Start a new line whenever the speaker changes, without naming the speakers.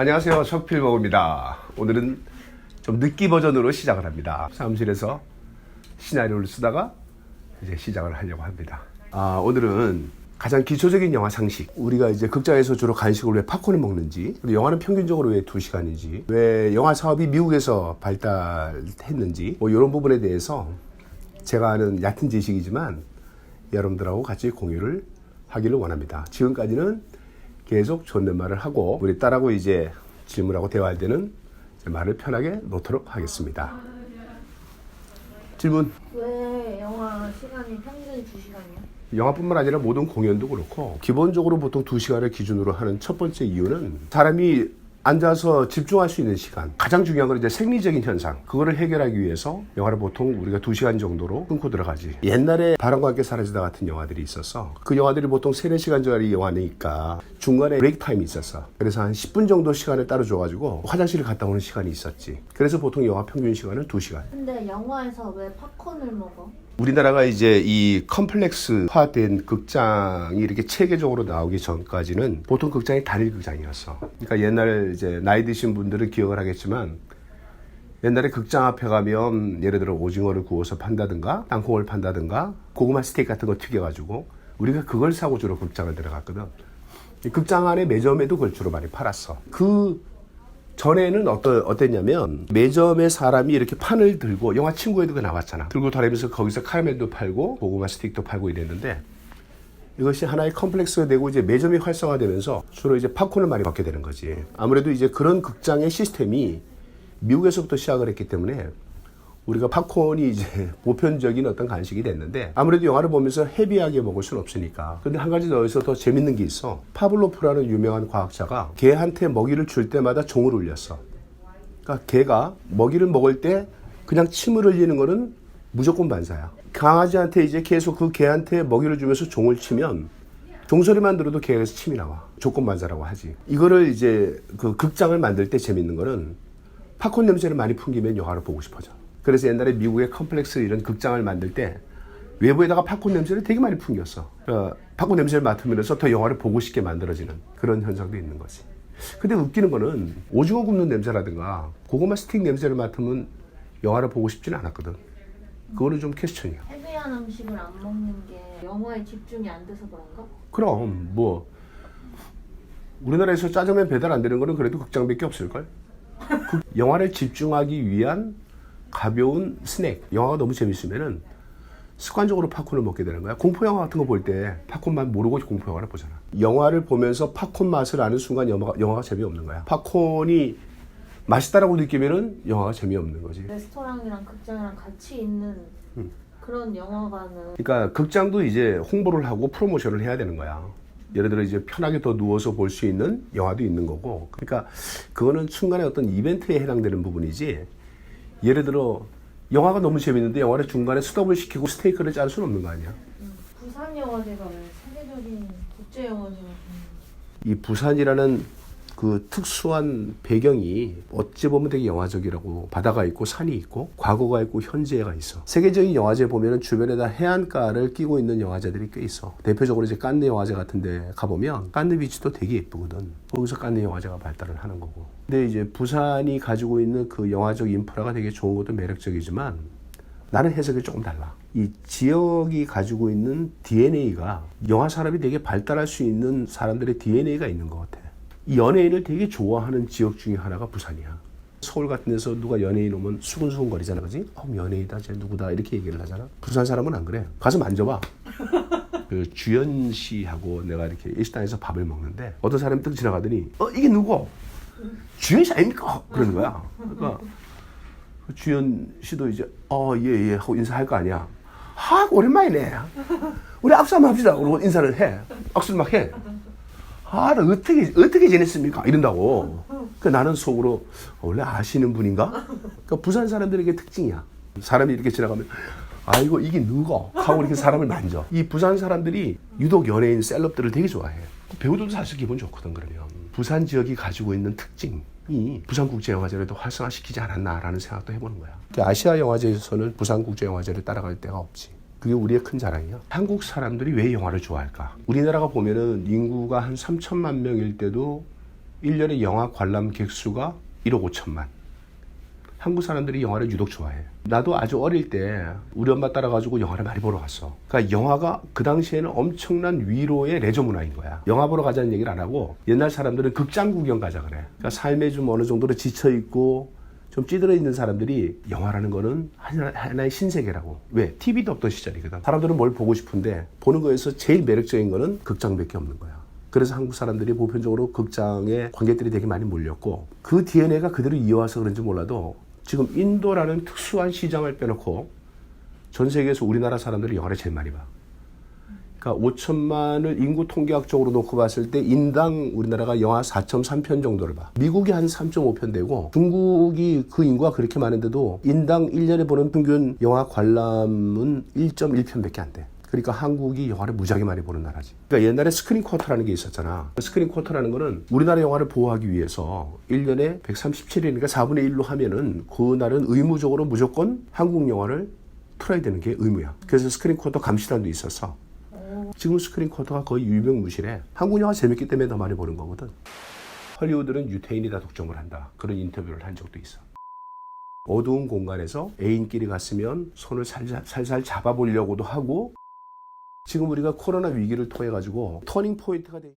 안녕하세요. 석필먹입니다. 오늘은 좀 늦기 버전으로 시작을 합니다. 사무실에서 시나리오를 쓰다가 이제 시작을 하려고 합니다. 아, 오늘은 가장 기초적인 영화 상식. 우리가 이제 극장에서 주로 간식을 왜 팝콘을 먹는지, 그리고 영화는 평균적으로 왜 2시간인지, 왜 영화 사업이 미국에서 발달했는지, 뭐 이런 부분에 대해서 제가 아는 얕은 지식이지만 여러분들하고 같이 공유를 하기를 원합니다. 지금까지는 계속 존댓말을 하고 우리 딸하고 이제 질문하고 대화할 때는 말을 편하게 놓도록 하겠습니다. 질문.
왜 영화 시간이 평균 2시간이야?
영화뿐만 아니라 모든 공연도 그렇고 기본적으로 보통 2시간을 기준으로 하는 첫 번째 이유는 사람이 앉아서 집중할 수 있는 시간 가장 중요한 건 이제 생리적인 현상 그거를 해결하기 위해서 영화를 보통 우리가 2시간 정도로 끊고 들어가지 옛날에 바람과 함께 사라지다 같은 영화들이 있었어 그 영화들이 보통 3, 4시간짜리 영화니까 중간에 브레이크 타임이 있었어 그래서 한 10분 정도 시간을 따로 줘가지고 화장실을 갔다 오는 시간이 있었지 그래서 보통 영화 평균 시간은 2시간
근데 영화에서 왜 팝콘을 먹어?
우리나라가 이제 이 컴플렉스화된 극장이 이렇게 체계적으로 나오기 전까지는 보통 극장이 단일 극장이었어. 그러니까 옛날 이제 나이 드신 분들은 기억을 하겠지만 옛날에 극장 앞에 가면 예를 들어 오징어를 구워서 판다든가 땅콩을 판다든가 고구마 스테이크 같은 거 튀겨가지고 우리가 그걸 사고 주로 극장을 들어갔거든. 이 극장 안에 매점에도 그걸 주로 많이 팔았어. 그 전에는 어떠, 어땠냐면 매점에 사람이 이렇게 판을 들고 영화 친구에도 그 나왔잖아 들고 다니면서 거기서 카라멜도 팔고 고구마 스틱도 팔고 이랬는데 이것이 하나의 컴플렉스가 되고 이제 매점이 활성화되면서 주로 이제 팝콘을 많이 받게 되는 거지 아무래도 이제 그런 극장의 시스템이 미국에서부터 시작을 했기 때문에 우리가 팝콘이 이제 보편적인 어떤 간식이 됐는데 아무래도 영화를 보면서 헤비하게 먹을 수는 없으니까. 근데 한 가지 더 여기서 더 재밌는 게 있어. 파블로프라는 유명한 과학자가 개한테 먹이를 줄 때마다 종을 울렸어. 그러니까 개가 먹이를 먹을 때 그냥 침을 흘리는 거는 무조건 반사야. 강아지한테 이제 계속 그 개한테 먹이를 주면서 종을 치면 종소리만 들어도 개에서 침이 나와. 조건 반사라고 하지. 이거를 이제 그 극장을 만들 때 재밌는 거는 팝콘 냄새를 많이 풍기면 영화를 보고 싶어져. 그래서 옛날에 미국의 컴플렉스 이런 극장을 만들 때 외부에다가 팝콘 냄새를 되게 많이 풍겼어. 어, 팝콘 냄새를 맡으면서 더 영화를 보고 싶게 만들어지는 그런 현상도 있는 거지. 근데 웃기는 거는 오징어 굽는 냄새라든가 고구마 스틱 냄새를 맡으면 영화를 보고 싶지는 않았거든. 그거는 좀 퀘스천이야.
헤비한 음식을 안 먹는 게 영화에 집중이 안 돼서 그런가?
그럼 뭐 우리나라에서 짜장면 배달 안 되는 거는 그래도 극장밖에 없을걸? 그 영화를 집중하기 위한 가벼운 스낵. 영화가 너무 재밌으면은 습관적으로 팝콘을 먹게 되는 거야. 공포 영화 같은 거 볼 때 팝콘만 모르고 공포 영화를 보잖아. 영화를 보면서 팝콘 맛을 아는 순간 영화가, 영화가 재미없는 거야. 팝콘이 맛있다라고 느끼면은 영화가 재미없는 거지.
레스토랑이랑 극장이랑 같이 있는
음.
그런 영화관은
그러니까 극장도 이제 홍보를 하고 프로모션을 해야 되는 거야. 예를 들어 이제 편하게 더 누워서 볼 수 있는 영화도 있는 거고. 그러니까 그거는 순간에 어떤 이벤트에 해당되는 부분이지. 예를 들어 영화가 너무 재밌는데 영화를 중간에 스톱을 시키고 스테이크를 자를 수는 없는 거 아니야.
부산 영화제가 왜 세계적인 국제 영화제가
이 부산이라는 그 특수한 배경이 어찌 보면 되게 영화적이라고 바다가 있고 산이 있고 과거가 있고 현재가 있어. 세계적인 영화제 보면은 주변에다 해안가를 끼고 있는 영화제들이 꽤 있어. 대표적으로 이제 깐느 영화제 같은데 가보면 깐느 비치도 되게 예쁘거든. 거기서 깐느 영화제가 발달을 하는 거고. 근데 이제 부산이 가지고 있는 그 영화적 인프라가 되게 좋은 것도 매력적이지만 나는 해석이 조금 달라. 이 지역이 가지고 있는 DNA가 영화 산업이 되게 발달할 수 있는 사람들의 DNA가 있는 것 같아. 이 연예인을 되게 좋아하는 지역 중에 하나가 부산이야. 서울 같은 데서 누가 연예인 오면 수근수근 거리잖아, 그지? 어, 연예인이다, 쟤 누구다 이렇게 얘기를 하잖아. 부산 사람은 안 그래. 가서 만져봐. 그 주연 씨하고 내가 이렇게 일식당에서 밥을 먹는데 어떤 사람이 뜩 지나가더니 어 이게 누구? 주연 씨 아닙니까? 그러는 거야. 그러니까 그 주연 씨도 이제 어예예 하고 인사할 거 아니야. 하 오랜만이네. 우리 악수 한번 합시다. 그러고 인사를 해. 악수를 막 해. 아, 나 어떻게 어떻게 지냈습니까? 이런다고. 그 나는 속으로 원래 아시는 분인가? 그러니까 부산 사람들에게 특징이야. 사람이 이렇게 지나가면 아이고 이게 누구? 하고 이렇게 사람을 만져. 이 부산 사람들이 유독 연예인 셀럽들을 되게 좋아해. 배우들도 사실 기분 좋거든 그러면. 부산 지역이 가지고 있는 특징 이 부산국제영화제를 더 활성화시키지 않았나라는 생각도 해보는 거야. 그 아시아 영화제에서는 부산국제영화제를 따라갈 데가 없지. 그게 우리의 큰 자랑이야. 한국 사람들이 왜 영화를 좋아할까? 우리나라가 보면은 인구가 한 3천만 명일 때도 1년에 영화 관람객 수가 1억 5천만. 한국 사람들이 영화를 유독 좋아해요. 나도 아주 어릴 때 우리 엄마 따라가지고 영화를 많이 보러 갔어. 그러니까 영화가 그 당시에는 엄청난 위로의 레저 문화인 거야. 영화 보러 가자는 얘기를 안 하고 옛날 사람들은 극장 구경 가자 그래. 그러니까 삶에 좀 어느 정도로 지쳐 있고 좀 찌들어 있는 사람들이 영화라는 거는 하나, 하나 의 신세계라고. 왜? TV도 없던 시절이거든. 사람들은 뭘 보고 싶은데 보는 거에서 제일 매력적인 거는 극장밖에 없는 거야. 그래서 한국 사람들이 보편적으로 극장에 관객들이 되게 많이 몰렸고 그 DNA가 그대로 이어와서 그런지 몰라도 지금 인도라는 특수한 시장을 빼놓고 전 세계에서 우리나라 사람들이 영화를 제일 많이 봐. 그러니까 5천만을 인구 통계학적으로 놓고 봤을 때 인당 우리나라가 영화 4.3편 정도를 봐. 미국이 한 3.5편 되고 중국이 그 인구가 그렇게 많은데도 인당 1년에 보는 평균 영화 관람은 1.1편밖에 안 돼. 그러니까 한국이 영화를 무지하게 많이 보는 나라지. 그러니까 옛날에 스크린 쿼터라는 게 있었잖아. 스크린 쿼터라는 거는 우리나라 영화를 보호하기 위해서 1년에 137일이니까 4분의 1로 하면은 그날은 의무적으로 무조건 한국 영화를 틀어야 되는 게 의무야. 그래서 스크린 쿼터 감시단도 있었어. 지금 스크린 쿼터가 거의 유명무실해. 한국 영화 재밌기 때문에 더 많이 보는 거거든. 헐리우드는 유태인이 다 독점을 한다. 그런 인터뷰를 한 적도 있어. 어두운 공간에서 애인끼리 갔으면 손을 살살, 살살 잡아보려고도 하고 지금 우리가 코로나 위기를 통해 가지고 터닝 포인트가 돼.